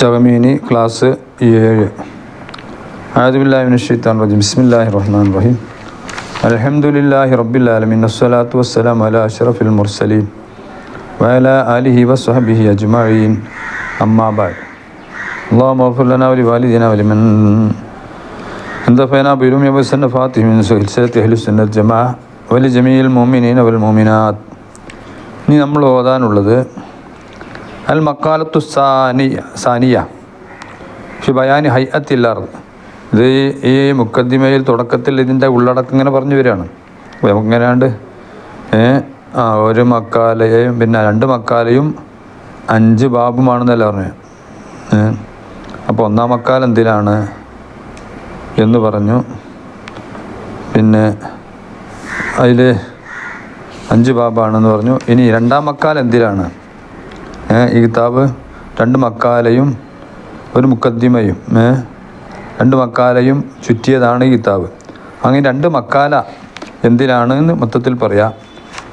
ചവമീനി class ഏഴ് ആദിബില്ലാഹിൻ റജീം ബിസ്മില്ലാഹി റഹ്മാൻ റഹീം അൽഹംദുലില്ലാഹി റബ്ബിൽ ആലമീൻ വസ്സലാത്തു വസ്സലാം അല അഷ്റഫിൽ മുർസലീൻ വഅല ആലിഹി വസ്വഹബിഹി അജ്മഈൻ അമ്മാ ബഅദ് اللهم اغفر لنا ولوالدينا ولمن انتفعنا بعلوم وسنفاتهم من سلسلة أهل السنة الجماعة ولجميع المؤمنين والمؤمنات ഇനി നമ്മൾ ഓതാനുള്ളത് അൽ മക്കാലത്തു സാനിയ സാനിയ ഫി ബയാനി ഹൈ അത്തില്ലാർ ഇത് ഈ മുക്കദ്ദിമയിൽ തുടക്കത്തിൽ ഇതിന്റെ ഉള്ളടക്കം ഇങ്ങനെ പറഞ്ഞു വരികയാണ്. ഏ ആ ഒരു മക്കാലയും പിന്നെ രണ്ട് മക്കാലയും അഞ്ച് ബാബുമാണെന്നല്ല പറഞ്ഞു. അപ്പോൾ ഒന്നാം മക്കാല എന്തിനാണ് എന്ന് പറഞ്ഞു. പിന്നെ അതിൽ അഞ്ച് ബാബാണെന്ന് പറഞ്ഞു. ഇനി രണ്ടാം മക്കാൽ എന്തിനാണ് ഈ കിതാബ് രണ്ട് മക്കാലയും ഒരു മുക്കദ്ദിമയും രണ്ട് മക്കാലയും ചുറ്റിയതാണ് ഈ കിതാബ്. അങ്ങനെ രണ്ട് മക്കാല എന്തിനാണ് എന്ന് മൊത്തത്തിൽ പറയാം.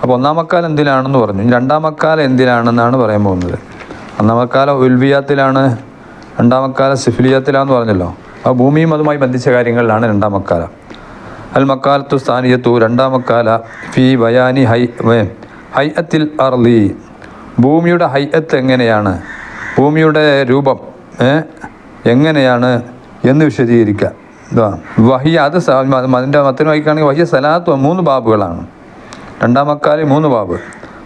അപ്പോൾ ഒന്നാം മക്കാല എന്തിനാണെന്ന് പറഞ്ഞു. രണ്ടാം മക്കാല എന്തിനാണെന്നാണ് പറയാൻ പോകുന്നത്. ഒന്നാം മക്കാല ഉൽവിയാത്തിലാണ് രണ്ടാം മക്കാല സിഫിലിയാത്തിലാന്ന് പറഞ്ഞല്ലോ. ആ ഭൂമിയും അതുമായി ബന്ധിച്ച കാര്യങ്ങളിലാണ് രണ്ടാം മക്കാല. അൽ മക്കാലത്തു സ്ഥാനീയത്തു രണ്ടാം മക്കാല ഫി ബയാനി ഹൈ ഹൈ അത്തിൽ അർലി ഭൂമിയുടെ ഹൈഅത്ത് എങ്ങനെയാണ്? ഭൂമിയുടെ രൂപം എങ്ങനെയാണ് എന്ന് വിശദീകരിക്കുക. ഇതാ വഹിയ അത് അതിന്റെ മത്തിന് വായിക്കുകയാണെങ്കിൽ വഹിയ സലാത്ത് മൂന്ന് ബാബുകളാണ്. രണ്ടാം അക്കാലി മൂന്ന് ബാബ്.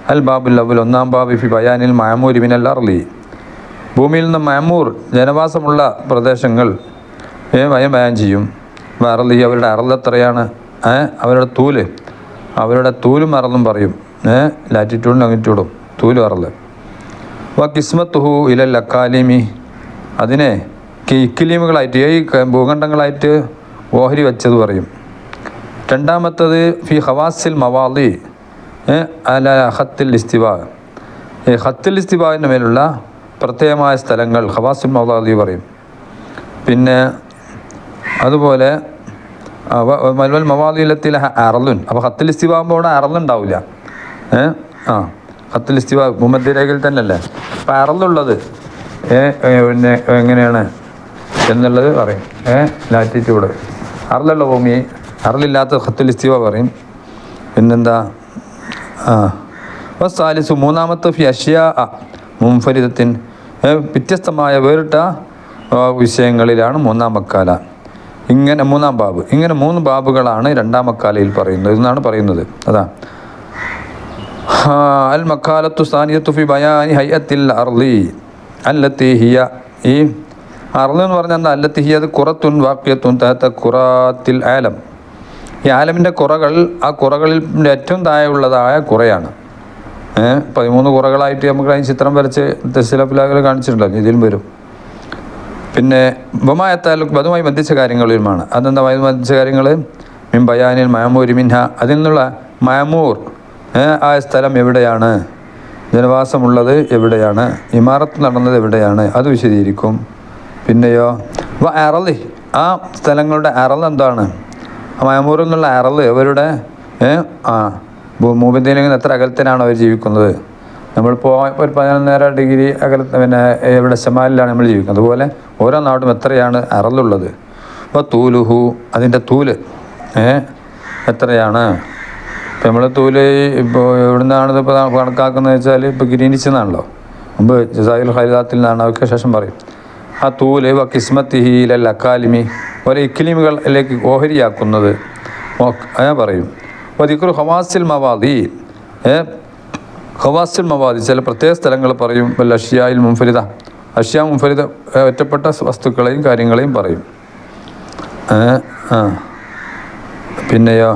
അൽ ബാബുൽ അവൽ ഒന്നാം ബാബ് ഫി ബയാനിൽ മയമൂരി മിനൽ അർലി. ഭൂമിയിൽ നിന്ന് മയമൂർ ജനവാസമുള്ള പ്രദേശങ്ങൾ വയം ബയാൻ ചെയ്യും. അറലി അവരുടെ ഏ അവരുടെ തൂൽ. അവരുടെ തൂലും അറലും പറയും. ലാറ്റിറ്റ്യൂഡും ലങ്ങിറ്റ്യൂഡും തൂലും അറൽ വ കിസ്മത്തുഹു ഇലൽ അക്കാലിമി. അതിനെ ഇക്കിലീമുകളായിട്ട് ക- ഭൂഖണ്ഡങ്ങളായിട്ട് ഓഹരി വെച്ചത് പറയും. രണ്ടാമത്തത് ഫി ഹവാസിൽ മവാലി അല ഹത്തിൽ ഇസ്തിബ. ഹത്തിൽ ഇസ്തിബാവിന്റെ മേലുള്ള പ്രത്യേകമായ സ്ഥലങ്ങൾ ഹവാസിൽ മവാലി പറയും. പിന്നെ അതുപോലെ മൽവൽ മവാദിലത്തിൽ അറലുൻ. അപ്പോൾ ഹത്തിൽ ഇസ്തിബാവുമ്പോൾ അവിടെ അറലുണ്ടാവില്ല ഏ ആ. ഹത്തിൽ ഇസ്തിവാ ഭൂമധ്യരേഖയിൽ തന്നെയല്ലേ? പറന്നുള്ളത് പിന്നെ എങ്ങനെയാണ് എന്നുള്ളത് പറയും. ഏ ലാറ്റിറ്റ്യൂഡ് അറലുള്ള ഭൂമി അറലില്ലാത്ത ഹത്തുൽ ഇസ്തിവ പറയും. പിന്നെന്താ? ആ. സാലിസു മൂന്നാമത്തെ ഫി അഷ്യ മുംഫരിദത്തിൻ വ്യത്യസ്തമായ വേറിട്ട വിഷയങ്ങളിലാണ് മൂന്നാം മക്കാല ഇങ്ങനെ മൂന്നാം ബാബ്. ഇങ്ങനെ മൂന്ന് ബാബുകളാണ് രണ്ടാം മക്കാലയിൽ പറയുന്നത്. എന്നാണ് പറയുന്നത്. അതാ. അൽ മക്കാലത്തു സാനിയത്തു ഫി ബയാനി ഹയ്യത്തിൽ അർലി അല്ലത്തി ഹിയ ഈ അർൽ എന്ന് പറഞ്ഞാൽ എന്താ? അല്ലത്തി ഹിയ അത് കുറത്തുൻ വാക്യത്തുൻ തഹത്ത ഖുറാത്തിൽ ആലം. ഈ ആലമിന്റെ കുറകൾ ആ കുറകളിൽ ഏറ്റവും താഴെയുള്ളതായ കുറയാണ് പതിമൂന്ന് കുറകളായിട്ട് നമുക്ക് അതിന് ചിത്രം വരച്ച് തെസിലപ്പിലാകൾ കാണിച്ചിട്ടുണ്ടല്ലോ ഇതിലും വരും. പിന്നെ ബൊമായത്താലും അതുമായി ബന്ധിച്ച കാര്യങ്ങളിലുമാണ് അതെന്താ? ബന്ധിച്ച കാര്യങ്ങൾ മിൻ ബയാനിൽ മയമൂരി മിൻഹ അതിൽ നിന്നുള്ള മയമൂർ ആ സ്ഥലം എവിടെയാണ്? ജനവാസമുള്ളത് എവിടെയാണ്? ഇമാറത്ത് നടന്നത് എവിടെയാണ്? അത് വിശദീകരിക്കും. പിന്നെയോ വ അറൽ ആ സ്ഥലങ്ങളുടെ അറൽ എന്താണ്? മയമൂറിൽ നിന്നുള്ള അറൽ അവരുടെ ആ മൂബിന്ത്യയിൽ നിന്ന് എത്ര അകലത്തിനാണ് അവർ ജീവിക്കുന്നത്? നമ്മളിപ്പോൾ ഒരു പതിനൊന്നര ഡിഗ്രി അകല പിന്നെ ഇവിടെ ശമാലിലാണ് നമ്മൾ ജീവിക്കുന്നത്? അതുപോലെ ഓരോ നാടും എത്രയാണ് അറലുള്ളത് അപ്പോൾ തൂലുഹു അതിന്റെ തൂൽ എത്രയാണ്? ഇപ്പം നമ്മൾ തൂൽ ഇപ്പോൾ എവിടെ നിന്നാണ് ഇപ്പോൾ കണക്കാക്കുന്നത് വെച്ചാൽ ഇപ്പോൾ ഗിരീനിച്ച് നിന്നാണല്ലോ മുമ്പ് ജസായിൽ ഹൈദാത്തിൽ നിന്നാണ് അവർക്ക് ശേഷം പറയും. ആ തൂൽ വ കിസ്മത്തിഹിലൽ അക്കാലിമി ഓരോ ഇക്ലിമുകളിലേക്ക് ഓഹരിയാക്കുന്നത്. ഞാൻ പറയും. അപ്പോൾ ദിക്രു ഹവാസിൽ മവാദി ഹവാസിൽ മവാദി ചില പ്രത്യേക സ്ഥലങ്ങൾ പറയും. വല്ല അഷ്യായിൽ മുൻഫരിത അഷ്യ മുൻഫരിത ഒറ്റപ്പെട്ട വസ്തുക്കളെയും കാര്യങ്ങളെയും പറയും. പിന്നെയോ?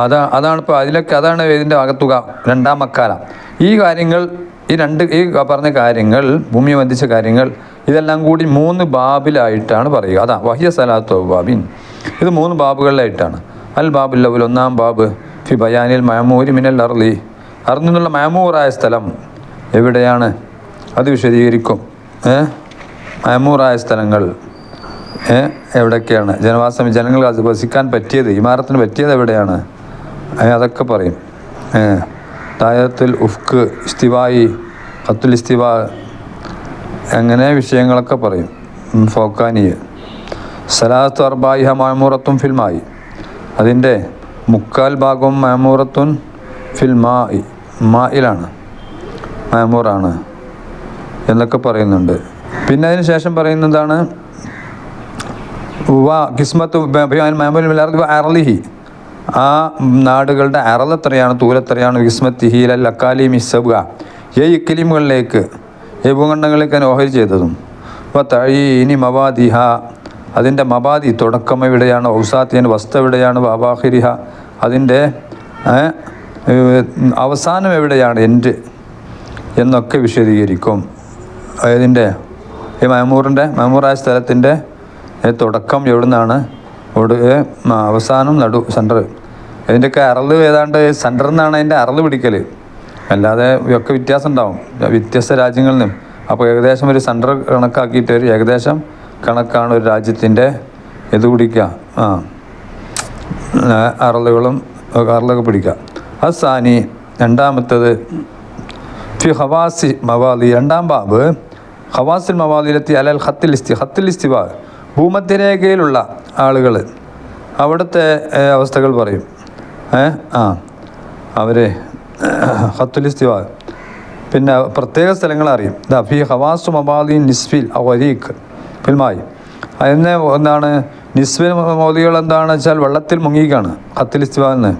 അതാ അതാണ് ഇപ്പോൾ അതിലൊക്കെ അതാണ് ഇതിന്റെ അകത്തുക രണ്ടാം മക്കാല. ഈ കാര്യങ്ങൾ ഈ രണ്ട് ഈ പറഞ്ഞ കാര്യങ്ങൾ ഭൂമി ബന്ധിച്ച കാര്യങ്ങൾ ഇതെല്ലാം കൂടി മൂന്ന് ബാബിലായിട്ടാണ് പറയുക. അതാ വഹ്യ സലാത്തു ബാബിൻ ഇത് മൂന്ന് ബാബുകളിലായിട്ടാണ്. അൽ ബാബുൽ അവൽ ഒന്നാം ബാബ് ഫി ബയാനിൽ മയമൂരി മിനൽ അർലി അർന്നിൽ നിന്നുള്ള മയമൂറായ സ്ഥലം എവിടെയാണ്? അത് വിശദീകരിക്കും. മയമൂറായ സ്ഥലങ്ങൾ. എവിടെയൊക്കെയാണ് ജനവാസം ജനങ്ങൾ വസിക്കാൻ പറ്റിയത് ഇമാരത്തിന് പറ്റിയത് എവിടെയാണ്? അതൊക്കെ പറയും. തായത്തിൽ ഉഫ്ക്ക് ഇസ്തിവായി ഖത്തുൽ ഇസ്തിവാ അങ്ങനെ വിഷയങ്ങളൊക്കെ പറയും. ഫോക്കാനിയ സലാത്ത് അർബായിഹ മാമൂറത്തും ഫിൽമായി അതിന്റെ മുക്കാൽ ഭാഗവും മാമൂറത്തും ഫിൽമായി മായിലാണ് മാമൂറാണ് എന്നൊക്കെ പറയുന്നുണ്ട്. പിന്നെ അതിന് ശേഷം പറയുന്നതാണ് വ കിസ്മത്ത് അറലിഹി ആ നാടുകളുടെ അറലെത്രയാണ് തൂലെത്രയാണ് വിസ്മത്ത് ഹീലൽ അക്കാലി മിസ്സബ ഈ ഇക്കലിമുകളിലേക്ക് ഈ ഭൂഖണ്ഡങ്ങളിലേക്ക് തന്നെ ഓഹരി ചെയ്തതും. തഴി ഇനി മവാദിഹ. അതിന്റെ മവാദി തുടക്കം എവിടെയാണ്? ഔസാത്തിയൻ വസ്തു എവിടെയാണ്? വാബാഹിരിഹ അതിന്റെ ഏ, ഏ, അവസാനം എവിടെയാണ്? എന്റെ എന്നൊക്കെ വിശദീകരിക്കും. അതിന്റെ ഈ മഹമൂറിന്റെ മഹമൂറായ സ്ഥലത്തിന്റെ തുടക്കം എവിടുന്നാണ്? ഏ, മ, അവസാനം നടു സെന്റർ ഇതിന്റെയൊക്കെ അറൾ ഏതാണ്ട് സെന്ററിൽ നിന്നാണ് അതിന്റെ അറൾ പിടിക്കൽ അല്ലാതെ ഒക്കെ വ്യത്യാസം ഉണ്ടാവും. വ്യത്യസ്ത രാജ്യങ്ങളിൽ നിന്നും. അപ്പോൾ ഏകദേശം ഒരു സെന്റർ കണക്കാക്കിയിട്ട് ഒരു ഏകദേശം കണക്കാണ് ഒരു രാജ്യത്തിന്റെ ഇത് പിടിക്കുക. ആ. അറലുകളും അറളൊക്കെ പിടിക്കുക. അസാനി രണ്ടാമത്തേത് ഫി ഹവാസി മവാലി രണ്ടാം ബാബ്. ഹവാസിൽ മവാലിലെത്തി അലൽ ഹത്തിൽ ഇസ്തി ഹത്തിൽ ഇസ്തിവാ ഭൂമധ്യരേഖയിലുള്ള ആളുകൾ അവിടുത്തെ അവസ്ഥകൾ പറയും. ആ. അവർ ഹത്തുലിസ്തി പിന്നെ പ്രത്യേക സ്ഥലങ്ങൾ അറിയും. ദാ ഫി ഹവാസു മബാദി നിസ്ഫിൽ അവരീഖ് ഫിൽമായി. അതിന് എന്താണ്? നിസ്ഫിൽ മോദികൾ എന്താണെന്ന് വെച്ചാൽ വെള്ളത്തിൽ മുങ്ങിക്കാണ് ഹത്തുലിസ്തിവ എന്ന്.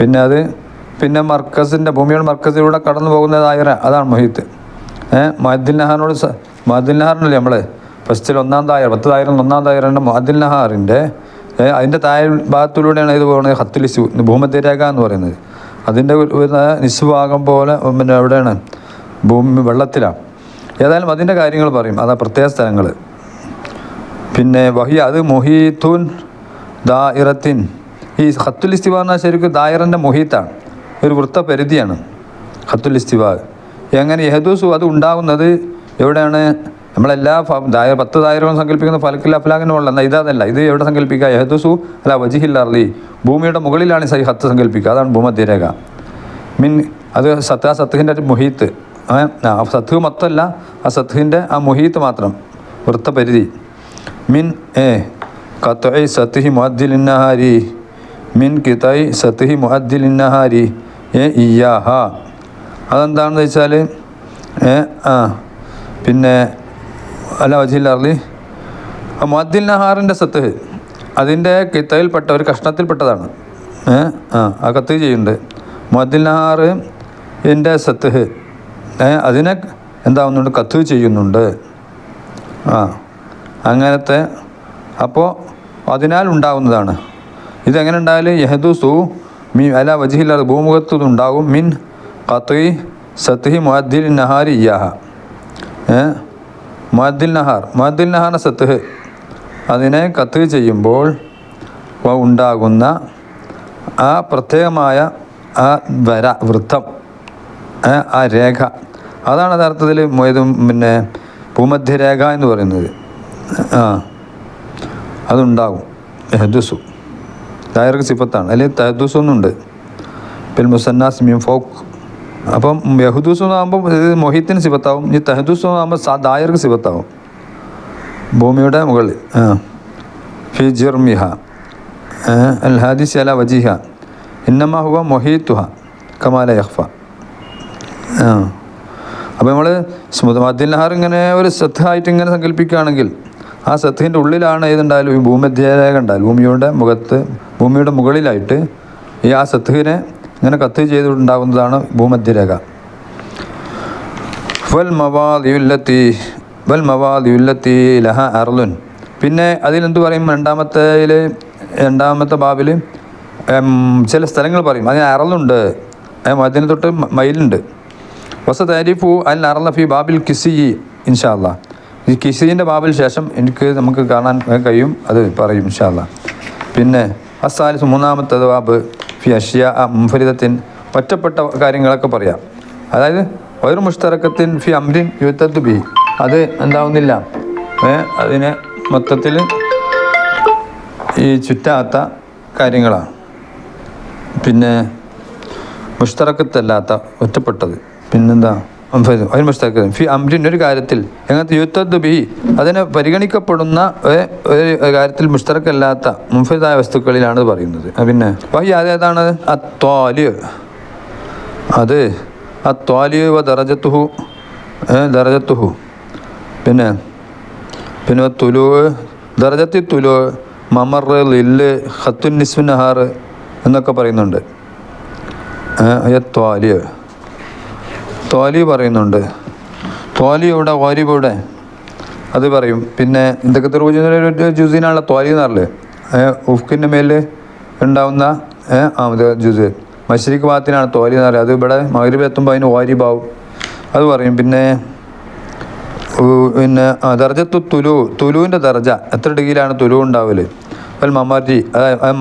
പിന്നെ അത് പിന്നെ മർക്കസിന്റെ ഭൂമിയുടെ മർക്കസിലൂടെ കടന്നു പോകുന്നതായ അതാണ് മൊഹീത്ത്. ഏഹ് മഹദ്ദിൻ നഹാറിനോട് മഹദ്ദിൻ നഹാറിനല്ലേ നമ്മൾ ഫസ്റ്റിൽ ഒന്നാം തായർ പത്ത് തായറിൽ ഒന്നാം തായറിന്റെ മഹദ്ദിൻ നഹാറിന്റെ അതിന്റെ താഴെ ഭാഗത്തിലൂടെയാണ് ഇത് പോകുന്നത് ഹത്തുലിസു ഭൂമധ്യരേഖ എന്ന് പറയുന്നത്. അതിന്റെ നിസ്സുഭാഗം പോലെ പിന്നെ എവിടെയാണ് ഭൂമി വെള്ളത്തിലാണ് ഏതായാലും അതിന്റെ കാര്യങ്ങൾ പറയും. അതാ പ്രത്യേക സ്ഥലങ്ങൾ പിന്നെ വഹി അത് മൊഹീത്തുൻ ദായിറത്തിൻ ഈ ഹത്തുൽ ഇസ്തിബ എന്നാൽ ശരിക്കും ദായിറന്റെ മൊഹീത്താണ്. ഒരു വൃത്തപരിധിയാണ് ഹത്തുൽ ഇസ്തിബ എങ്ങനെ യഹദൂസു അത് ഉണ്ടാകുന്നത് എവിടെയാണ്? നമ്മളെല്ലാ ദായ പത്ത് ദായരവും സങ്കല്പിക്കുന്ന ഫലക്കിൽ അഫ്ലാഖിനുള്ള എന്നാൽ ഇതല്ല. ഇത് എവിടെ സങ്കല്പിക്കുക? യഹദുസു അല്ല വജിഹിൽ അർലി ഭൂമിയുടെ മുകളിലാണ് സൈ ഹത്ത് സങ്കല്പിക്കുക. അതാണ് ഭൂമധ്യരേഖ. മീൻ അത് സത്ത് ആ സത്തുഹിന്റെ മുഹീത്ത്. സത്ത് മൊത്തമല്ല ആ സത്തുഹിന്റെ ആ മുഹീത്ത് മാത്രം. വൃത്തപരിധി. മിൻ ഏ? കത്തൈ സത്തുഹി മുഅദ്ദിലിന്നഹാരി മിൻ കിതൈ സത്തുഹി മുഅദ്ദിലിന്നഹാരി ഏ ഇയാഹ അതെന്താണെന്ന് വെച്ചാൽ ആ. പിന്നെ അല്ല വജീൽ അർലി. മുഅദ്ദിൽ നഹാറിന്റെ സത്ത് അതിന്റെ കിത്തയിൽപ്പെട്ട ഒരു കഷ്ണത്തിൽപ്പെട്ടതാണ്. ആ ആ കത്ത് ചെയ്യുന്നുണ്ട്. മുഅദ്ദിൽ നഹാർ എന്റെ സത്ത് അതിനെ എന്താവുന്നുണ്ട്? കത്ത് ചെയ്യുന്നുണ്ട്. ആ അങ്ങനത്തെ അപ്പോൾ അതിനാൽ ഉണ്ടാകുന്നതാണ് ഇതെങ്ങനെ ഉണ്ടായാൽ യഹദൂസു മീ അല വജിഹില്ലാതെ ഭൂമുഖത്തു ഉണ്ടാകും മിൻ കത്തുയി സത്തുഹി മുഅദ്ദിൽ നഹാരി ഇയാഹ ഏ? മുഅദ്ദിൽ നഹാർ മദ്ദിൽ നഹാർ സത്തുഹ് അതിനെ കത്ത് ചെയ്യുമ്പോൾ ഉണ്ടാകുന്ന ആ പ്രത്യേകമായ ആ വര വൃത്തം ആ രേഖ. അതാണ് യഥാർത്ഥത്തിൽ മൊയ്തും പിന്നെ ഭൂമധ്യരേഖ എന്ന് പറയുന്നത്. ആ അതുണ്ടാകും. ഹെദുസു ദായർക്ക് സിഫത്താണ്. അല്ലെങ്കിൽ തഹദുസ് ഒന്നുണ്ട് പിന്നെ മുസന്നാസ് മീൻ ഫോക്ക് അപ്പം യഹുദൂസ് ആകുമ്പോൾ ഇത് മൊഹിത്തിന് സിബത്താവും ഈ തഹദൂസ് ആകുമ്പോൾ ദായർക്ക് സിബത്താവും ഭൂമിയുടെ മുകളിൽ ഫി ജിർമിഹ അൽ ഹാദിസ് അല വജിഹ ഇന്നമ ഹുവ മൊഹീത്തുഹ കമാല യഹ്ഫ. അപ്പോൾ നമ്മൾ സ്മുദ് നഹാർ ഇങ്ങനെ ഒരു സത്തായിട്ട് ഇങ്ങനെ സങ്കല്പിക്കുകയാണെങ്കിൽ ആ സത്തിന്റെ ഉള്ളിലാണ് ഏതുണ്ടായാലും ഈ ഭൂമധ്യരേഖ ഉണ്ടായാലും ഭൂമിയുടെ മുഖത്ത് ഭൂമിയുടെ മുകളിലായിട്ട് ഈ ആ സത്തിനെ ഇങ്ങനെ കത്ത് ചെയ്തിട്ടുണ്ടാകുന്നതാണ് ഭൂമധ്യരേഖ. വൽ മവാദിയുല്ലത്തി വൽ മവാദിയുല്ലത്തി ലഹ അർലുൻ. പിന്നെ അതിലെന്ത് പറയും? രണ്ടാമത്തേൽ രണ്ടാമത്തെ ബാബിൽ ചില സ്ഥലങ്ങൾ പറയും. അതിന് അറലുണ്ട് അതിന് തൊട്ട് മയിലുണ്ട് വസ താരിഫു അൽ അറല ഫി ബാബിൽ കിസി ഇൻഷാല്ല ഈ കിസിന്റെ ബാബിൽ ശേഷം എനിക്ക് നമുക്ക് കാണാൻ കഴിയും. അത് പറയും ഇൻഷാല്ല പിന്നെ അസാലിസ് മൂന്നാമത്തെ ബാബ്. ഫി അഷ്യ മുഫരിദത്തിൻ ഒറ്റപ്പെട്ട കാര്യങ്ങളൊക്കെ പറയാം. അതായത് ഒരു മുഷ്തറക്കത്തിൻ ഫി അമ്രിൻ യുദ്ധത്ത് ബി. അത് എന്താവുന്നില്ല. അതിന് മൊത്തത്തിൽ ഈ ചുറ്റാത്ത കാര്യങ്ങളാണ്. പിന്നെ മുഷ്തറക്കത്തല്ലാത്ത ഒറ്റപ്പെട്ടത്. പിന്നെന്താ? ഫി ഒരു കാര്യത്തിൽ എങ്ങനത്തെ യുദ്ധ ബി അതിനെ പരിഗണിക്കപ്പെടുന്ന ഒരു കാര്യത്തിൽ മുസ്തറക്കല്ലാത്ത മുൻഫിതായ വസ്തുക്കളിലാണ് പറയുന്നത്. പിന്നെ വഹി അതേതാണ് അത്വാൽ അത് അത്വാലി വ ദറജത്തുഹു ദറജത്തുഹു. പിന്നെ പിന്നെ തുലു ദറജത്തി തുലു മമർ ലില്ല് ഹത്തുൻ നിസ്വിൻ നഹാർ എന്നൊക്കെ പറയുന്നുണ്ട്. ത്വാലി ത്വാലി പറയുന്നുണ്ട്. ത്വാലി ഇവിടെ വാരിബ് ഇവിടെ അത് പറയും. പിന്നെ ഇതൊക്കെ തെറുപൂജിന്റെ ജ്യൂസിനാണല്ലോ ത്വാലി എന്ന് പറഞ്ഞത്. ഉഫ്കിന്റെ മേലിൽ ഉണ്ടാവുന്ന ആ ജുസ്. മശ്രിക്ക് ഭാഗത്തിനാണ് തോലി എന്ന് പറയുക അത് ഇവിടെ മകരീബ് എത്തുമ്പോൾ അതിന് വാരിബാവും. അത് പറയും. പിന്നെ പിന്നെ ദർജത്തു തുലു തുലുവിന്റെ ദർജ. എത്ര ഡിഗ്രിയിലാണ് തുലു ഉണ്ടാവൽ? അൽ മമർജി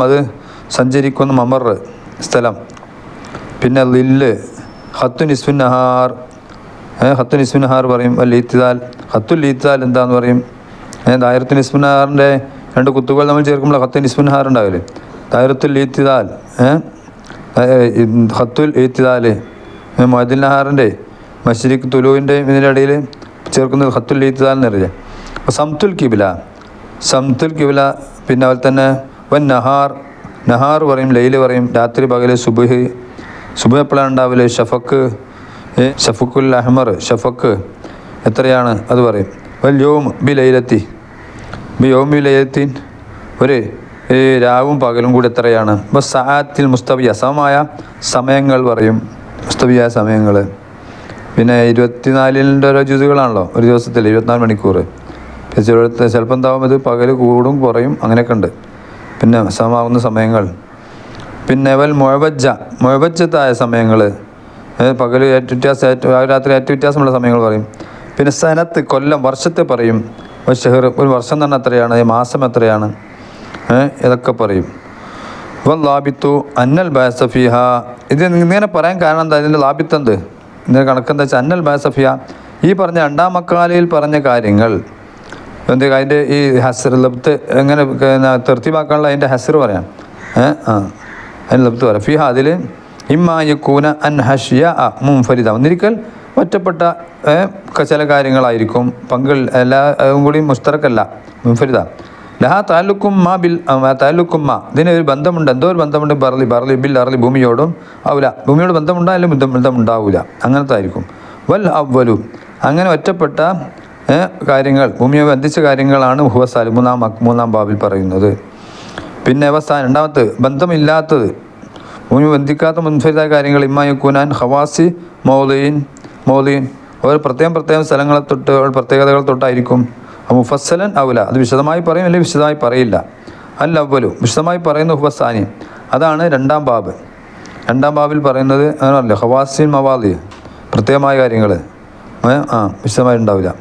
അത് സഞ്ചരിക്കുന്ന മമർ സ്ഥലം. പിന്നെ ലില്ല് ഹത്തു നിസ്ഫുൻ നഹാർ ഏഹ് ഹത്തു നിസ്ഫുൻ നഹാർ പറയും അല്ല ഈത്തിദാൽ ഹത്തുൽ ഈത്തിദാൽ എന്താന്ന് പറയും? ദായറത്തു നിസ്ഫുൻ നഹാറിന്റെ രണ്ട് കുത്തുകൾ നമ്മൾ ചേർക്കുമ്പോൾ ഹത്തു നിസ്ഫുൻ നഹാർ ഉണ്ടാവില്ലേ? ദായറത്തുൽ ഈത്തിദാൽ ഹത്തുൽ ഈത്തിദാൽ മൊഹദിൻ നഹാറിന്റെ മഷരിഖ് തുലുവിന്റെ ഇതിന്റെ ഇടയിൽ ചേർക്കുന്നത് ഹത്തുൽ ഈത്തിദാൽ എന്നറിയാം. സംതുൽ കിബില സംതുൽ കിബില പിന്നെ അതുപോലെ തന്നെ വൻ നഹാർ. നഹാർ പറയും ലൈൽ പറയും രാത്രി പകൽ സുബഹ് സുബഹ് എപ്പോഴാണ് ഉണ്ടാവില്ല ഷഫക്ക് ഷഫക്കുൽ അഹ്മർ ഷഫക്ക് എത്രയാണ്? അത് പറയും. വൽ യോം ബി ലൈലത്തി. ബി യോം ബി ലൈലത്തിൻ ഒരു രാവും പകലും കൂടി എത്രയാണ്? അപ്പോൾ സഹാത്തിൽ മുസ്തബിയ സമമായ സമയങ്ങൾ പറയും. മുസ്തബിയായ സമയങ്ങൾ പിന്നെ ഇരുപത്തിനാലിന്റെ ഓരോ ജ്യൂസുകളാണല്ലോ ഒരു ദിവസത്തിൽ ഇരുപത്തിനാല് മണിക്കൂർ. ചിലപ്പോൾ എന്താവും? ഇത് പകൽ കൂടും കുറയും അങ്ങനെയൊക്കെ ഉണ്ട്. പിന്നെ സമമാകുന്ന സമയങ്ങൾ. പിന്നെ വൽ മുഴവജ്ജ മുഴവജ്ജത്തായ സമയങ്ങൾ പകൽ വ്യത്യാസം രാത്രി ഏറ്റവും വ്യത്യാസമുള്ള സമയങ്ങൾ പറയും. പിന്നെ സനത്ത് കൊല്ലം വർഷത്തെ പറയും. ഒരു ഷെഹർ ഒരു വർഷം തന്നെ എത്രയാണ് മാസം എത്രയാണ് ഇതൊക്കെ പറയും. വൽ ലാബിത്തു അന്നൽ ബാസഫിഹ ഇത് ഇങ്ങനെ പറയാൻ കാരണം എന്താ? ഇതിന്റെ ലാബിത്ത് എന്ത്? ഇതിന്റെ കണക്കെന്താ വെച്ചാൽ അന്നൽ ബാസഫിയ ഈ പറഞ്ഞ രണ്ടാം മക്കാലയിൽ പറഞ്ഞ കാര്യങ്ങൾ എന്ത് അതിന്റെ ഈ ഹസർ ലബ്ത്ത് എങ്ങനെ തൃപ്തിമാക്കാനുള്ള അതിന്റെ ഹസർ പറയാം. ഏഹ് ആ. അതിന് ലബ്ത്ത് പറയാം. ഫിഹ അതിൽ ഇമ്മായക്കൂന അൻ ഹഷിയ അ മുംഫരിദ ഒന്നിരിക്കൽ ഒറ്റപ്പെട്ട ചില കാര്യങ്ങളായിരിക്കും. പങ്കൾ എല്ലാ അതും കൂടി മുസ്തറക്കല്ല മുംഫരിദ ലഹാ മാ ബിൽ താലുക്കും മാ. ഇതിന് ഒരു ബന്ധമുണ്ട്. എന്തോ ഒരു ബന്ധമുണ്ട് ബർലി ബർലി ബിൽ അറലി ഭൂമിയോടും ആവില്ല ഭൂമിയോട് ബന്ധമുണ്ടായാലും ബന്ധം ബന്ധമുണ്ടാവില്ല അങ്ങനത്തെ ആയിരിക്കും വൽ അവലു അങ്ങനെ ഒറ്റപ്പെട്ട കാര്യങ്ങൾ ഭൂമിയെ ബന്ധിച്ച കാര്യങ്ങളാണ് ഹുവസാലി മൂന്നാം മൂന്നാം ബാബിൽ പറയുന്നത്. പിന്നെ അവസാനം രണ്ടാമത്തെ ബന്ധമില്ലാത്തത്. ഭൂമി ബന്ധിക്കാത്ത മുൻഫരിതായ കാര്യങ്ങൾ ഇമ്മായുക്കൂനാൻ ഹവാസി മൗലീൻ മൗലീൻ ഓരോ പ്രത്യേകം പ്രത്യേകം സ്ഥലങ്ങളെ തൊട്ട് പ്രത്യേകതകൾ തൊട്ടായിരിക്കും. മുഫസ്സലൻ ഔല അത് വിശദമായി പറയും അല്ലെങ്കിൽ വിശദമായി പറയില്ല. അല്ല അവലു വിശദമായി പറയുന്ന ഹുബസാനി അതാണ് രണ്ടാം ബാബ്. രണ്ടാം ബാബിൽ പറയുന്നത് അങ്ങനല്ല ഹവാസിൻ മവാദി പ്രത്യേകമായ കാര്യങ്ങൾ. ആ വിശദമായി ഉണ്ടാവില്ല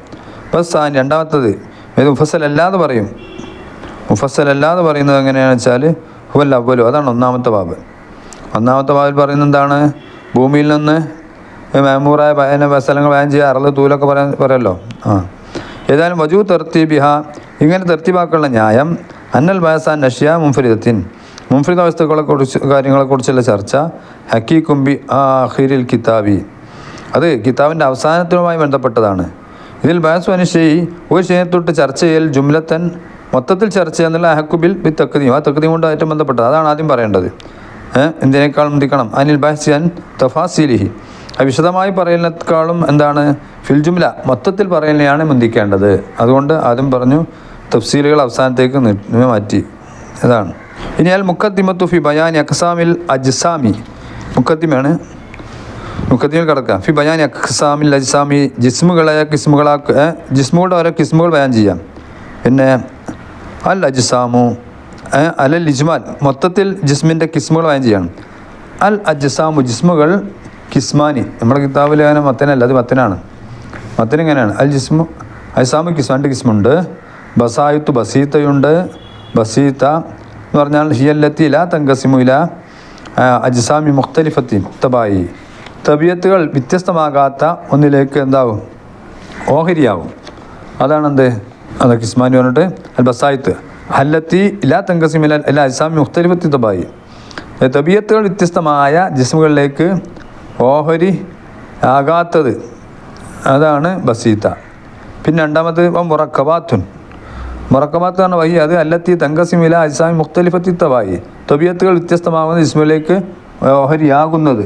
ബസാനി രണ്ടാമത്തത് ഇത് മുഫസ്സൽ അല്ലാതെ പറയും. മുഫസ്സൽ അല്ലാതെ പറയുന്നത് എങ്ങനെയാണെന്ന് വെച്ചാൽ ഹുവൽ അവലു അതാണ് ഒന്നാമത്തെ ബാബ്. ഒന്നാമത്തെ ബാബിൽ പറയുന്നത് എന്താണ്? ഭൂമിയിൽ നിന്ന് മേമൂറായ സ്ഥലങ്ങൾ ഭയം ചെയ്യുക അറൾ തൂലൊക്കെ പറയാൻ പറയല്ലോ. ആ. ഏതായാലും വജൂ തെർത്തീബിഹ ഇങ്ങനെ തെർത്തിബാക്കുള്ള ന്യായം അന്നൽ വയസാൻ നഷ്യ മുംഫരിദത്തിൻ മുംഫരിദ വസ്തുക്കളെ കുറിച്ച് കാര്യങ്ങളെക്കുറിച്ചുള്ള ചർച്ച ഹക്കി കുംബി ആഹിരിൽ കിതാബി. അത് കിതാബിന്റെ അവസാനത്തിനുമായി ബന്ധപ്പെട്ടതാണ്. ഇതിൽ ബയസ് അനുഷ്യ ഒരു തൊട്ട് ചർച്ച ചെയ്യൽ ജുംലത്തൻ മൊത്തത്തിൽ ചർച്ച ചെയ്യുന്നില്ല അഹക്കുബിൽ വി തക്കതിയും ആ തക്കതിയും കൊണ്ട് ഏറ്റവും ബന്ധപ്പെട്ടത്. അതാണ് ആദ്യം പറയേണ്ടത്. എന്തിനേക്കാളും ദിക്കണം അനിൽ ബഹസിയൻ തഫാസിലിഹി. വിശദമായി പറയുന്നതിനേക്കാളും എന്താണ്? ഫിൽജുമില മൊത്തത്തിൽ പറയുന്നതാണ് മുന്തിക്കേണ്ടത്. അതുകൊണ്ട് ആദ്യം പറഞ്ഞു തഫ്സീലുകൾ അവസാനത്തേക്ക് മാറ്റി. ഇതാണ്. ഇനി അൽ മുക്കദ്ദിമത്തു ഫി ബയാനി അക്സാമിൽ അജ്സാമി. മുക്കദ്ദിമയാണ് മുക്കദ്ദിമിൽ കിടക്കാം ഫി ബയാനി അക്സാമിൽ അജ്സാമി. ജിസ്മുകളായ കിസ്മുകളാ ജിസ്മുകളുടെ ഓരോ കിസ്മുകൾ ബയാൻ ചെയ്യാം. പിന്നെ അൽ അജ്സാമു അൽ ഇജ്മാൽ. മൊത്തത്തിൽ ജിസ്മിന്റെ കിസ്മുകൾ ബയാൻ ചെയ്യണം. അൽ അജ്സാമു ജിസ്മുകൾ കിസ്മാനി. നമ്മുടെ കിതാബിൽ അങ്ങനെ മത്തനല്ല അത് മത്തനാണ്. മത്തൻ ഇങ്ങനെയാണ്. അൽ ജിസ്മു അജ്സാമു കിസ്മ രണ്ട് കിസ്മുണ്ട്. ബസായുത്ത് ബസീത്തയുണ്ട്. ബസീത്ത എന്ന് പറഞ്ഞാൽ ഹിയല്ലത്തി തങ്കസിമു തങ്കസിമുല അജ്സാമി മുഖ്തലിഫത്തി തബായി തബിയത്തുകൾ വ്യത്യസ്തമാകാത്ത ഒന്നിലേക്ക് എന്താവും? ഓഹരിയാവും. അതാണെന്ത്? അത് കിസ്മാനി പറഞ്ഞിട്ട് അൽ ബസായത്ത് ഹല്ലത്തി ഇലാ തങ്കസിമില എല്ലാ ഇസ്ലാമി മുഖ്തലിഫത്തി തബായി. തബിയത്തുകൾ വ്യത്യസ്തമായ ജിസ്മുകളിലേക്ക് ഓഹരി ആകാത്തത് അതാണ് ബസീത്ത. പിന്നെ രണ്ടാമത് മുറക്കബാത്തുൻ. മുറക്കബാത്ത് എന്ന വഹി അത് അല്ലത്തി തങ്കസിമില ഇസ്ലാമി മുഖ്തലിഫത്തി തബായി. തബിയത്തുകൾ വ്യത്യസ്തമാകുന്ന ജിസ്മുകളിലേക്ക് ഓഹരിയാകുന്നത്.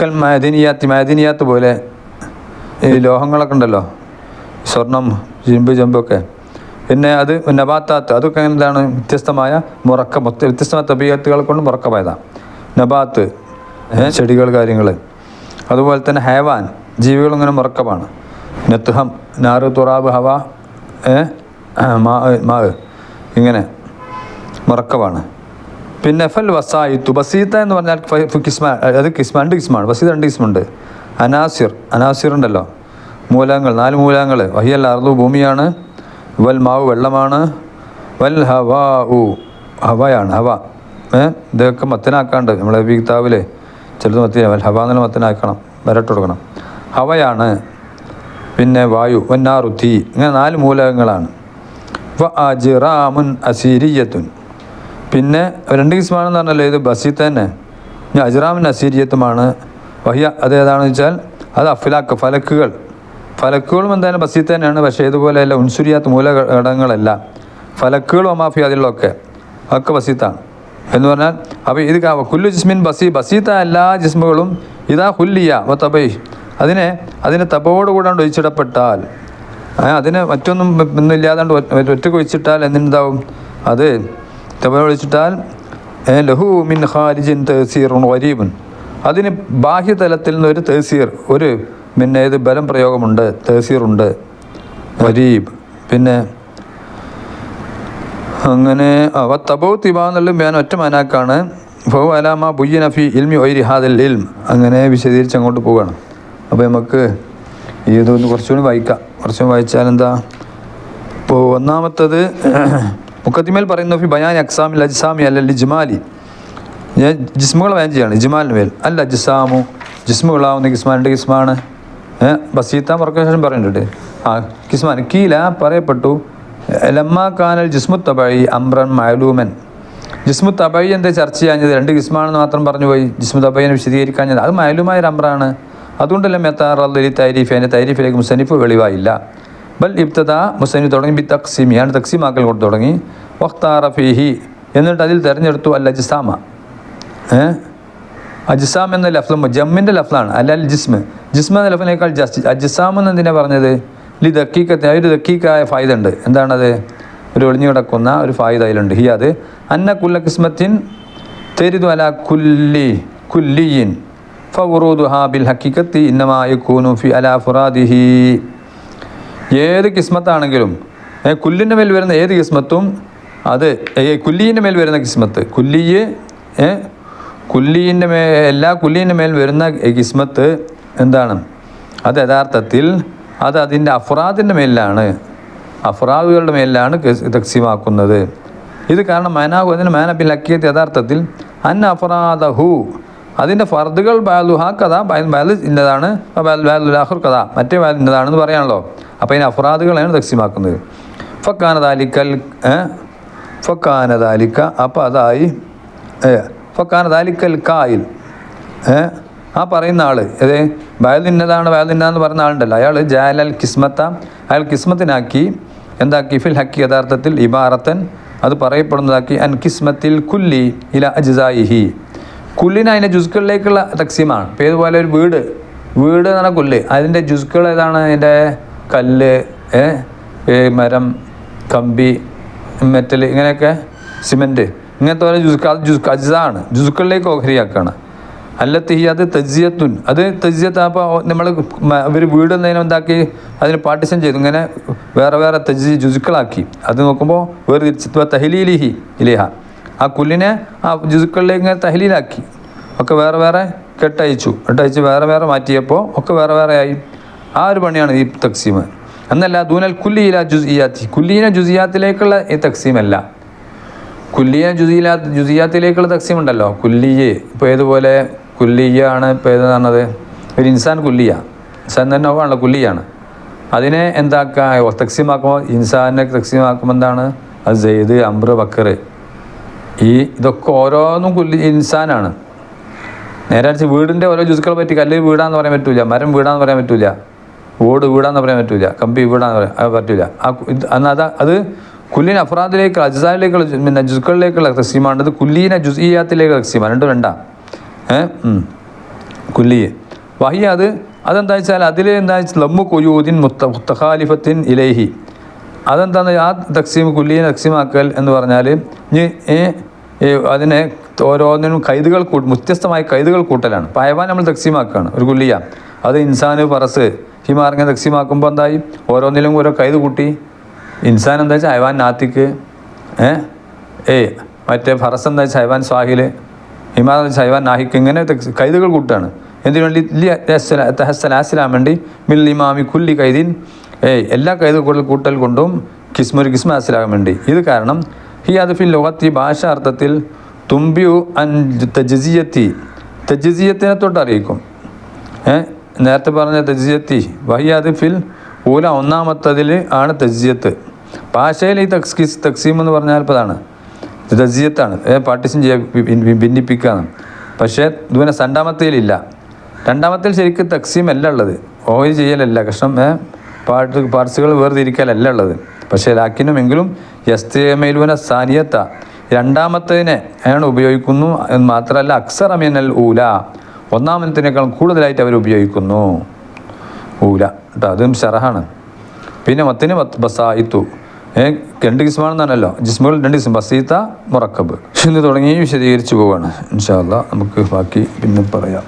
കൽ മാദിനിയാത്ത് മാദിനിയാത്ത് പോലെ ഈ ലോഹങ്ങളൊക്കെ ഉണ്ടല്ലോ. സ്വർണം ചിമ്പ് ചെമ്പൊക്കെ പിന്നെ അത് നബാത്താത്ത് അതൊക്കെ എന്താണ് വ്യത്യസ്തമായ മുറക്ക വ്യത്യസ്തമായ തബിയത്തുകൾ കൊണ്ട് മുറക്കമായതാണ് നബാത്ത് ചെടികൾ കാര്യങ്ങൾ. അതുപോലെ തന്നെ ഹേവാൻ ജീവികൾ ഇങ്ങനെ മുറക്കമാണ്. നെത്തുഹം നാറ് തുറാബ് ഹവ ഏ, മാ മാ ഇങ്ങനെ മുറക്കമാണ്. പിന്നെ ഫൽ വസായിത്തു ബസീത്ത എന്ന് പറഞ്ഞാൽ കിസ്മ അത് കിസ്മ രണ്ട് കിസ്മാണ് ബസീത രണ്ട് കിസ്മുണ്ട് അനാസിർ അനാസിർ ഉണ്ടല്ലോ മൂലകങ്ങൾ നാല് മൂലങ്ങൾ. വഹിയൽ അർദു ഭൂമിയാണ്. വൽ മാവ് വെള്ളമാണ്. വൽ ഹവാ ഉ ഹവയാണ് ഹവ. ഇതൊക്കെ മത്തനാക്കാണ്ട് നമ്മളെ കിതാബിൽ ചിലത് മത്തിന വൽ ഹവ എന്നുള്ള മത്തനാക്കണം വരട്ട് കൊടുക്കണം. ഹവയാണ്. പിന്നെ വായു വന്നാറു തീ. ഇങ്ങനെ നാല് മൂലകങ്ങളാണ്. അസീരിയത്തുൻ. പിന്നെ രണ്ട് കിസ്മാണെന്ന് പറഞ്ഞല്ലോ ഇത് ബസി തന്നെ. ഇനി അജ്റാമിൻ അസീരിയത്തുമാണ്. വഹിയ അതേതാണെന്ന് വെച്ചാൽ അത് അഫ്ലാക്ക് ഫലക്കുകൾ. ഫലക്കുകളും എന്തായാലും ബസ്സിൽ തന്നെയാണ്. പക്ഷേ ഇതുപോലെയല്ല ഉൻസുരിയാത്ത് മൂലഘടകങ്ങളല്ല ഫലക്കുകളും അമാഫി അതിലൊക്കെ ഒക്കെ ബസീത്താണ് എന്ന് പറഞ്ഞാൽ അപ്പോൾ ഇത് കുല്ലു ജിസ്മിൻ ബസി ബസീത്ത എല്ലാ ജിസ്മുകളും ഇതാ ഹുല്ലിയ വ തബൈ. അതിനെ അതിനെ തബോട് കൂടാണ്ട് ഒഴിച്ചിടപ്പെട്ടാൽ അതിനെ മറ്റൊന്നും ഒന്നും ഇല്ലാതാണ്ട് ഒറ്റ- ഒറ്റയ്ക്ക് ഒഴിച്ചിട്ടാൽ എന്തെന്താവും അത് തബ ഒഴിച്ചിട്ടാൽ ലഹു മിൻ ഖാരിജിൻ തഹസീറുൻ വരീബുൻ അതിന് ബാഹ്യതലത്തിൽ നിന്ന് ഒരു തഹസീർ ഒരു പിന്നെ ഇത് ബലം പ്രയോഗമുണ്ട് തഹസീറുണ്ട് വരീബ്. പിന്നെ അങ്ങനെ അവ തബോ തിബ എന്നുള്ള ഞാൻ ഒറ്റ മാനാക്കാണ്. ഫോ അലാമ ബുയ്യ നഫി ഇൽമി ഒയ്രി ഹാദൽ ഇൽം. അങ്ങനെ വിശദീകരിച്ച് അങ്ങോട്ട് പോവുകയാണ്. അപ്പോൾ നമുക്ക് ഇതൊന്ന് കുറച്ചുകൂടി വായിക്കാം. കുറച്ചും വായിച്ചാൽ എന്താ? ഇപ്പോൾ ഒന്നാമത്തത് മുക്കത്തിമേൽ പറയുന്ന ഫി ബയാൻ അക്സാമിൽ അജ്സാമി അല്ല ലിജ്മാലി ഞാൻ ജിസ്മുകൾ വാൻ ചെയ്യാണ് ഇജ്മാലിന് മേൽ. അല്ല അജ്സാമു ജിസ്മുകളാവുന്ന കിസ്മാണ് ഏഹ് ബസീത്ത ശേഷം പറയുന്നുണ്ട് ആ കിസ്മാൻ കീല പറയപ്പെട്ടു ലമ്മ കാനൽ ജിസ്മു തബഴി അംറൻ മയലൂമൻ ജിസ്മു തബഴി എന്താ ചർച്ച ചെയ്യാഞ്ഞത് രണ്ട് കിസ്മാണെന്ന് മാത്രം പറഞ്ഞു പോയി. ജിസ്മു തബൈനെ വിശദീകരിക്കാഞ്ഞത് അത് മയലുമായ ഒരു അമ്രാണ്. അതുകൊണ്ടല്ല മെത്താറി തൈരീഫ് അതിന്റെ തൈരീഫിലേക്ക് മുസനിഫ് വെളിവായില്ല. ബൽ ഇബ്തദ മുസനിഫ് തുടങ്ങി ബി തക്സീമി ആണ് തക്സീമാക്കൽ കൊണ്ട് തുടങ്ങി. വഖ്താറ ഫീഹി എന്നിട്ട് അതിൽ തിരഞ്ഞെടുത്തു അല്ല ജിസാമ ഏ അജ്സാം എന്ന ലഫ്ലം ജമ്മിന്റെ ലഫ്ലാണ് അല്ല ജിസ്മ്. ജിസ്മ എന്ന ലഫ്ലിനേക്കാൾ ജസ്റ്റ് അജിസാം എന്ന് എന്തിനാ പറഞ്ഞത്? ലി ദക്കീക്കത്തെ ഒരു ദക്കീക്കായ ഫായ്ദ ഉണ്ട്. എന്താണത്? ഒരു ഒളിഞ്ഞു കിടക്കുന്ന ഒരു ഫായ്ദ അതിലുണ്ട്. ഹി അത്. അന്ന കുല്ല കിസ്മത്തിൻ തെരിതു അല കുല്ലി കുല്ലിയിൻ ഫുറൂദു ഹാബിൽ ഹക്കീക്കത്തി ഇന്നമായി കൂനു ഫി അല ഫുറാദിഹി. ഏത് കിസ്മത്താണെങ്കിലും കുല്ലിന്റെ മേൽ വരുന്ന ഏത് കിസ്മത്തും അത് കുല്ലീന്റെ മേൽ വരുന്ന കിസ്മത്ത്. കുല്ലിയെ കുല്ലീന്റെ മേ എല്ലാ കുല്ലീന്റെ മേൽ വരുന്ന കിസ്മത്ത് എന്താണ്? അത് യഥാർത്ഥത്തിൽ അത് അതിന്റെ അഫ്രാദിന്റെ മേലിലാണ്. അഫ്രാദുകളുടെ മേലിലാണ് കസ്- തക്സീമാക്കുന്നത്. ഇത് കാരണം മാനാഹു അതിന് മാന അക്കിയത് യഥാർത്ഥത്തിൽ അൻ അഫ്രാദഹു അതിന്റെ ഫർദുകൾ ബാലുഹ കഥ ബാലു ഇന്നതാണ് ബാലുലാഹുർ കഥ മറ്റേ ബാൽ ഇന്നതാണെന്ന് പറയാണല്ലോ. അപ്പോൾ അതിന് അഫ്രാദുകളാണ് തക്സീമാക്കുന്നത്. ഫക്കാനദാലിക്കൽ ഫക്കാനദാലിക്ക അപ്പോൾ അതായി ഫക്കാന ദാലിക്കൽ കായിൽ. ആ പറയുന്ന വയൽ നിന്നതാണ് വയൽ നിന്നതെന്ന് പറയുന്ന ആളുണ്ടല്ലോ. അയാൾ ജാലൽ കിസ്മത്ത അയാൾ കിസ്മത്തിനാക്കി എന്താക്കി? ഫിൽ ഹക്കി യഥാർത്ഥത്തിൽ ഇബാറത്തൻ അത് പറയപ്പെടുന്നതാക്കി അൻ കിസ്മത്തിൽ കുല്ലി ഇല അജ്സായിഹി കുല്ലിന് അതിന്റെ ജുസ്കളിലേക്കുള്ള തക്സീമാണ്. ഇപ്പോൾ ഇതുപോലെ ഒരു വീട് വീട് എന്ന് പറഞ്ഞാൽ കുല്ല്. അതിന്റെ ജുസ്കൾ ഏതാണ്? അതിന്റെ കല്ല് മരം കമ്പി മെറ്റൽ ഇങ്ങനെയൊക്കെ സിമെന്റ്. ഇങ്ങനത്തെ ഓരോ ജുസ്ക അത് അജാണ് ജുസുക്കളിലേക്ക് ഓഹരിയാക്കുകയാണ് അല്ലത്തി അത് തജ്ജിയത്തുൻ അത് തജ്ജിയത്ത് അപ്പോൾ നമ്മൾ ഇവർ വീട് എന്തെങ്കിലും എന്താക്കി അതിന് പാർട്ടിഷൻ ചെയ്തു. ഇങ്ങനെ വേറെ വേറെ തജ്ജി ജുസുക്കളാക്കി അത് നോക്കുമ്പോൾ വേറെ തിരിച്ച് തഹലീലിഹി ഇലിഹ. ആ കുല്ലിനെ ആ ജുസുക്കളിലേക്ക് ഇങ്ങനെ തഹലീലാക്കി. ഒക്കെ വേറെ വേറെ കെട്ടയച്ചു. കെട്ടയച്ച് വേറെ വേറെ മാറ്റിയപ്പോൾ ഒക്കെ വേറെ വേറെ ആയി. ആ ഒരു പണിയാണ് ഈ തക്സീം എന്നല്ല ദൂനൽ കുല്ലിയില ജുസിയാത്തി കുല്ലീന ജുസിയാത്തിലേക്കുള്ള ഈ തക്സീമല്ല. കുല്ലിയ ജുസിയാ ജുസിയാത്തിലേക്കുള്ള തക്സീം ഉണ്ടല്ലോ കുല്ലിയെ. ഇപ്പോൾ ഏതുപോലെ കുല്ലിയ ആണ് ഇപ്പോൾ ഏത് പറഞ്ഞത്? ഒരു ഇൻസാൻ കുല്ലിയ. ഇൻസാൻ തന്നെ ആണല്ലോ കുല്ലിയാണ്. അതിനെ എന്താക്കുക തക്സീമാക്കുമ്പോൾ ഇൻസാനെ തക്സീമാക്കുമ്പോൾ എന്താണ്? അത് സെയ്ദ് അംബ്ര ബക്കർ. ഈ ഇതൊക്കെ ഓരോന്നും കുല്ലി ഇൻസാനാണ്. നേരെ അടിച്ച് വീടിന്റെ ഓരോ ജുസുക്കളെ പറ്റി കല്ല് വീടാന്ന് പറയാൻ പറ്റൂല മരം വീടാന്ന് പറയാൻ പറ്റില്ല ഓട് വീടാന്ന് പറയാൻ പറ്റില്ല കമ്പി വീടാന്ന് പറയാൻ പറ്റില്ല പറ്റൂല. ആ ഇത് അത് കുല്ലിന അഫ്രാദിലേക്കുള്ള അജ്സാലിലേക്കുള്ള ജു- പിന്നെ ജുസുക്കളിലേക്കുള്ള തക്സീമാണ് ഇത് കുല്ലീന ജുസിയാത്തിലേക്കുള്ള തക്സീമാണ് രണ്ടും രണ്ടാ. ഏഹ് കുല്ലിയെ. വഹിയ അത് അതെന്താ വെച്ചാൽ അതിൽ എന്താ വെച്ചാൽ ലമ്മു കൊയ്യൂദിൻ മുത്ത മുത്തഖാലിഫത്തിൻ ഇലേഹി. അതെന്താന്ന് ആ തക്സീം കുല്ലിയെ തക്സീമാക്കൽ എന്ന് പറഞ്ഞാൽ അതിനെ ഓരോന്നിനും കൈതുകൾ കൂട്ട് വ്യത്യസ്തമായ കൈതുകൾ കൂട്ടലാണ്. പയവാൻ നമ്മൾ തക്സീമാക്കുകയാണ് ഒരു കുല്ലിയ. അത് ഇൻസാന് പറസ് ഹിമാർഗം തക്സീമാക്കുമ്പോൾ എന്തായി? ഓരോന്നിലും ഓരോ കൈത് കൂട്ടി. ഇൻസാൻ എന്താ വെച്ചാൽ അയവാൻ നാത്തിക്ക് ഏ? ഏ മറ്റേ ഫറസ് എന്താ വെച്ചാൽ അയവാൻ എന്താ വെച്ചാൽ ശൈവാൻ നാഹിക്ക് ഇങ്ങനെ കൈതുകൾ കൂട്ടാണ്. എന്തിനു വേണ്ടി? തഹസ്സലാസിലാൻ വേണ്ടി. മിൽ ഇമാമി കുല്ലി കൈദീൻ. ഏ എല്ലാ കൈതുകൾ കൂട്ടൽ കൊണ്ടും കിസ്മൊരു കിസ്മ ഹാസിലാകാൻ വേണ്ടി. ഇത് കാരണം ഹി അത് ഫിൽ ലോകത്തി ഭാഷ അർത്ഥത്തിൽ തുമ്പിയു അൻ തജിയത്തി തജിയത്തിനെ തൊട്ട് അറിയിക്കും. നേരത്തെ പറഞ്ഞ തജിയത്തി വഹിയാദ് ഫിൽ ഊല ഒന്നാമത്തതിൽ ആണ് തജിയത്ത് ഭാഷയിൽ ഈ തക്സ് തക്സീം എന്ന് പറഞ്ഞാൽ അതാണ് തജിയത്താണ് പാർട്ടിഷൻ ചെയ്യാൻ ഭിന്നിപ്പിക്കുകയാണ് പക്ഷേ ഇതുപോലെ രണ്ടാമത്തേലില്ല രണ്ടാമത്തിൽ ശരിക്കും തക്സീം അല്ല ഉള്ളത്. ഓയിൽ ചെയ്യലല്ല. കഷ്ണം പാട്ട് പാർട്സുകൾ വേർതിരിക്കലല്ല ഉള്ളത്. പക്ഷേ ലാക്കിനുമെങ്കിലും യസ്തേമയിലുവന സാനിയത്ത. രണ്ടാമത്തേനെ അയാൾ ഉപയോഗിക്കുന്നു എന്ന് മാത്രമല്ല അക്സർ അമീനൽ ഊല. ഒന്നാമത്തിനേക്കാൾ കൂടുതലായിട്ട് അവർ ഉപയോഗിക്കുന്നു. ഊല. കേട്ടോ അതും ഷറഹാണ് പിന്നെ മത്തിന് ബസായിത്തു രണ്ട് കിസ്മാണെന്നാണല്ലോ ജിസ്മുകൾ രണ്ട് കിസ്മ ബസീത്ത മുറക്കബ്. എന്ന് തുടങ്ങി വിശദീകരിച്ചു പോവാണ്. ഇൻഷാല്ല നമുക്ക് ബാക്കി പിന്നെ പറയാം.